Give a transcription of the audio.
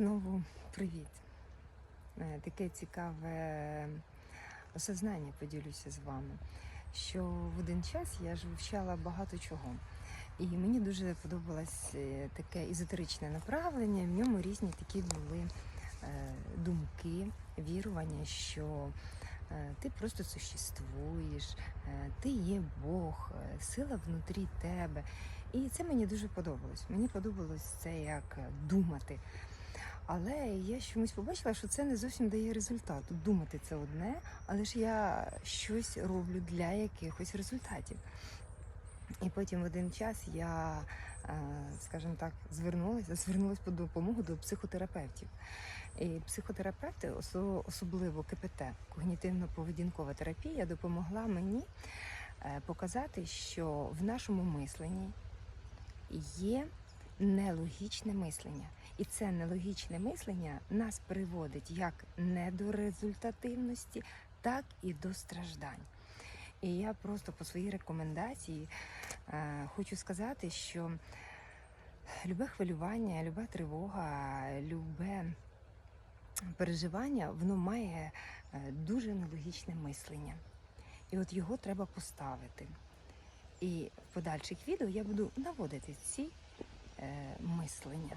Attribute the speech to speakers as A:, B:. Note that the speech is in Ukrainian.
A: знову привіт. Е, Таке цікаве осознання поділюся з вами. Що в один час я ж вивчала багато чого. І мені дуже подобалось е, таке езотеричне направлення. В ньому різні такі були е, думки, вірування, що ти просто существуєш, ти є Бог, сила внутрі тебе. І це мені дуже подобалось. Мені подобалось це як думати. Але я чомусь побачила, що це не зовсім дає результат. Думати це одне, але ж я щось роблю для якихось результатів. І потім в один час я, е, скажімо так, звернулася, звернулася по допомогу до психотерапевтів. І психотерапевти, особливо КПТ, когнітивно-поведінкова терапія, допомогла мені е, показати, що в нашому мисленні є нелогічне мислення. І це нелогічне мислення нас приводить як не до результативності, так і до страждань. І я просто по своїй рекомендації е, хочу сказати, що любе хвилювання, люба тривога, любе переживання, воно має е, дуже нелогічне мислення. І от його треба поставити. І в подальших відео я буду наводити ці мислення.